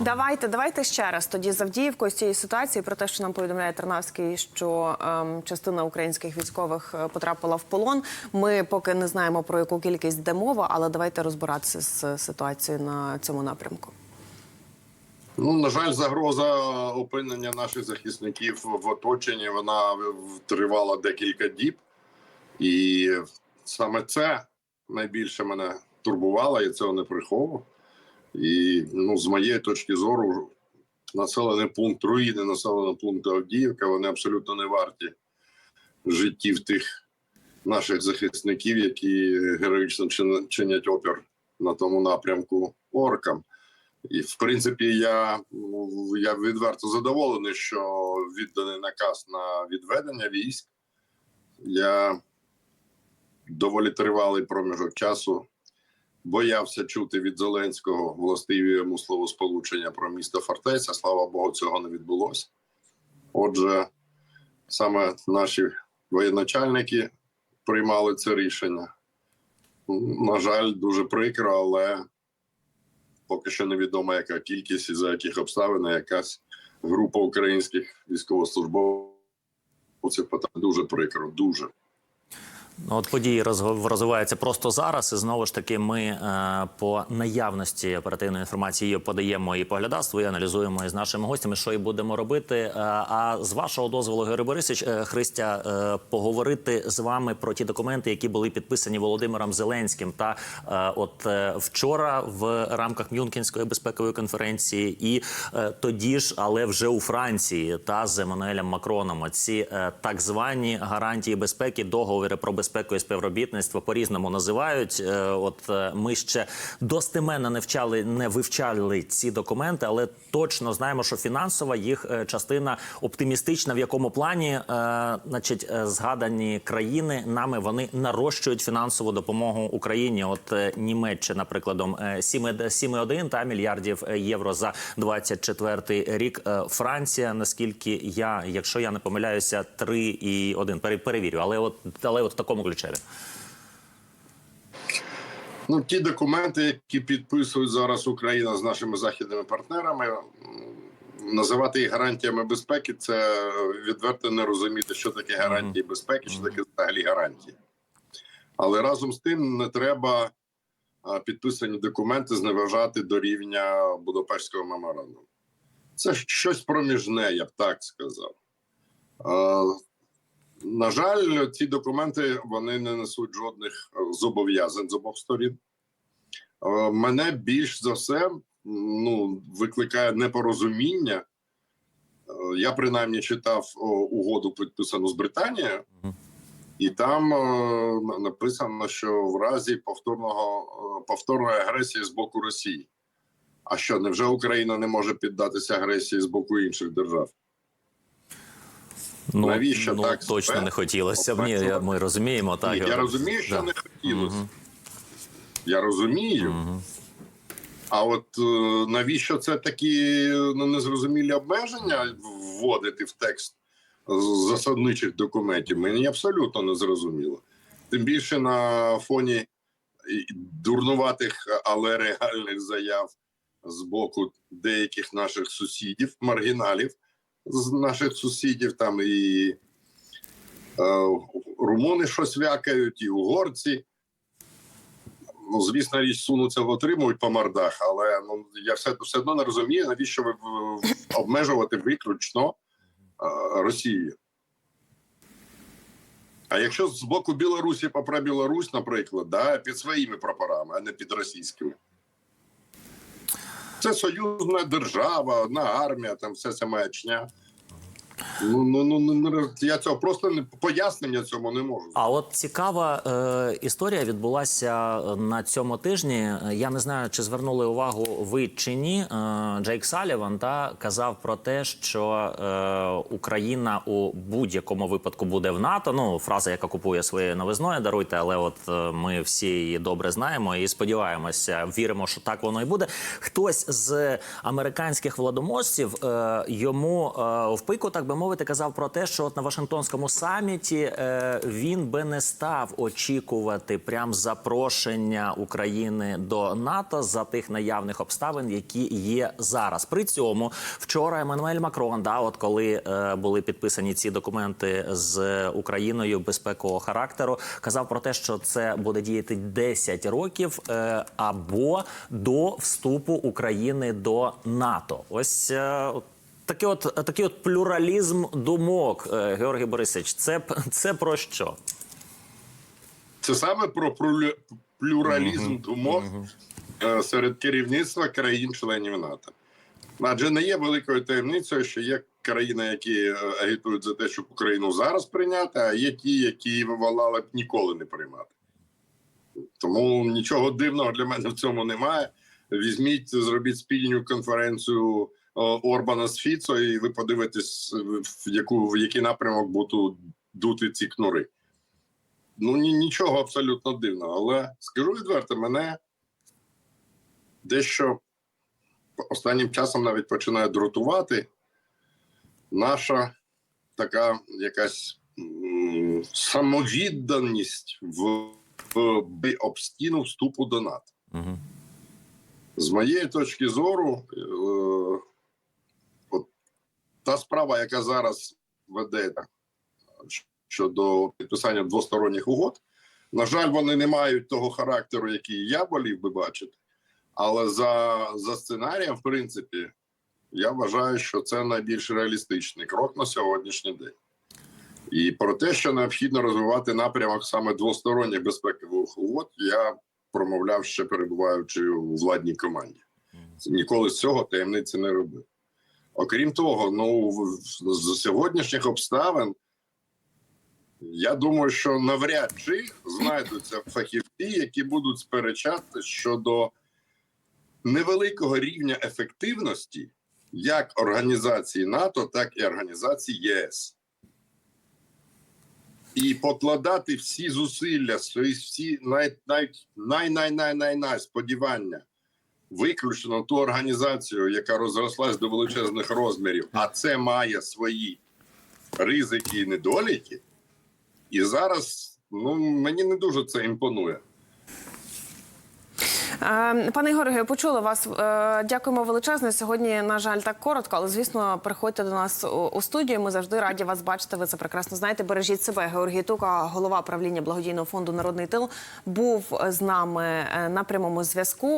Давайте, давайте ще раз тоді з Авдіївкою з цієї ситуації про те, що нам повідомляє Тарнавський, що ем, частина українських військових е, потрапила в полон. Ми поки не знаємо про яку кількість йде мова, але давайте розбиратися з ситуацією на цьому напрямку. Ну, на жаль, загроза опинення наших захисників в оточенні вона тривала декілька діб, і саме це найбільше мене турбувало, я цього не приховував. І ну, з моєї точки зору, населений пункт руїни, населений пункт Авдіївка, вони абсолютно не варті життів тих наших захисників, які героїчно чинять опір на тому напрямку оркам. І в принципі, я, ну, я відверто задоволений, що відданий наказ на відведення військ. Я доволі тривалий проміжок часу боявся чути від Зеленського властиві йому словосполучення про місто фортеця. Слава Богу, цього не відбулося. Отже, саме наші воєначальники приймали це рішення. На жаль, дуже прикро, але поки що невідомо, яка кількість і за яких обставин якась група українських військовослужбовців дуже прикро, дуже. Ну, От події розвиваються просто зараз, і знову ж таки, ми е, по наявності оперативної інформації подаємо і поглядацтво, і аналізуємо із нашими гостями, що і будемо робити. Е, а з вашого дозволу, Георгій Борисович, е, Христя, поговорити з вами про ті документи, які були підписані Володимиром Зеленським. Та от вчора в рамках Мюнхенської безпекової конференції, і тоді ж, але вже у Франції та з Еммануелем Макроном. Ці так звані гарантії безпеки, договори про безпеку і співробітництво по-різному називають. Е, От е, ми ще достеменно не вчали, не вивчали ці документи, але точно знаємо, що фінансова їх е, частина оптимістична. В якому плані, значить, згадані країни нами вони нарощують фінансову допомогу Україні. От Німеччина, прикладом, е, 7,1 7,1 та мільярдів євро за 24 рік. Франція, наскільки я, якщо я не помиляюся, 3,1. Пере- перевірю, але от але от в такому ключеві. Ну, ті документи, які підписують зараз Україна з нашими західними партнерами, називати їх гарантіями безпеки, це відверто не розуміти, що таке гарантії безпеки, що таке взагалі гарантії. Але разом з тим не треба підписані документи зневажати до рівня Будапештського меморандуму. Це щось проміжне, я б так сказав. На жаль, ці документи вони не несуть жодних е, зобов'язань з обох сторін. Е, Мене більш за все ну, викликає непорозуміння. Е, Я принаймні читав угоду, підписану з Британією, і там написано, що в разі повторного повторної агресії з боку Росії. А що, невже Україна не може піддатися агресії з боку інших держав? Ну Навіщо ну, так точно себе не хотілося б. Ні, я- ми розуміємо. Так Ні, я розумію, що Да. не хотілося. Мгм. Я розумію. Мгм. А от е, навіщо це такі ну, незрозумілі обмеження вводити в текст засадничих документів? Мені абсолютно не зрозуміло. Тим більше на фоні дурнуватих, але реальних заяв з боку деяких наших сусідів, маргіналів з наших сусідів, там і е, румуни щось вякають, і угорці ну, звісно, річ сунуться отримують по мордах, але ну я все, все одно не розумію, навіщо ви обмежувати виключно е, Росію. А якщо з боку Білорусі попра Білорусь, наприклад, да, під своїми прапорами, а не під російськими. Це союзна держава, одна армія, там все ця маячня. Ну, ну, ну, ну, ну, я цього просто не пояснення цьому не можу. А от цікава е, історія відбулася на цьому тижні. Е, Я не знаю, чи звернули увагу ви чи ні. Е, Джейк Саліван та казав про те, що е, Україна у будь-якому випадку буде в НАТО. Ну фраза, яка купує своєю новизною, даруйте, але от е, ми всі її добре знаємо і сподіваємося, віримо, що так воно і буде. Хтось з американських владоможців е, йому е, в пику, так би мовити. Мовити, казав про те, що от на Вашингтонському саміті е, він би не став очікувати прям запрошення України до НАТО за тих наявних обставин, які є зараз. При цьому вчора Еммануель Макрон, да, от коли е, були підписані ці документи з Україною безпекового характеру, казав про те, що це буде діяти 10 років е, або до вступу України до НАТО. Ось. е, Такий от такий от плюралізм думок, е, Георгій Борисович, це це про що? Це саме про плю- плюралізм думок е, серед керівництва країн-членів НАТО. Адже не є великою таємницею, що є країни, які е, агітують за те, щоб Україну зараз прийняти, а є ті, які вивалали б ніколи не приймати. Тому нічого дивного для мене в цьому немає. Візьміть, зробіть спільну конференцію Орбана з Фіцо, і ви подивитесь, в яку в який напрямок будуть дути ці кнури. Ну ні, нічого абсолютно дивного. Але скажу відверто, мене дещо останнім часом навіть починає дратувати наша така якась м, самовідданість в, в об стіну вступу до НАТО. Угу. З моєї точки зору, е, справа, яка зараз веде щодо підписання двосторонніх угод, на жаль, вони не мають того характеру, який я волів би бачити. Але за, за сценарієм, в принципі, я вважаю, що це найбільш реалістичний крок на сьогоднішній день. І про те, що необхідно розвивати напрямок саме двосторонніх безпекових угод, я промовляв ще перебуваючи у владній команді. Ніколи з цього таємниці не робив. Окрім того, ну з сьогоднішніх обставин я думаю, що навряд чи знайдуться фахівці, які будуть сперечати щодо невеликого рівня ефективності як організації НАТО, так і організації ЄС. І покладати всі зусилля, всі най, най, най, най, най, най, най сподівання виключно ту організацію, яка розрослась до величезних розмірів, а це має свої ризики і недоліки. І зараз ну мені не дуже це імпонує. Е, Пане Ігорю, почули вас. Е, Дякуємо величезно. Сьогодні, на жаль, так коротко, але звісно, приходьте до нас у- у студію. Ми завжди раді вас бачити. Ви це прекрасно знаєте. Бережіть себе. Георгій Тука, голова правління благодійного фонду Народний тил, був з нами е, на прямому зв'язку.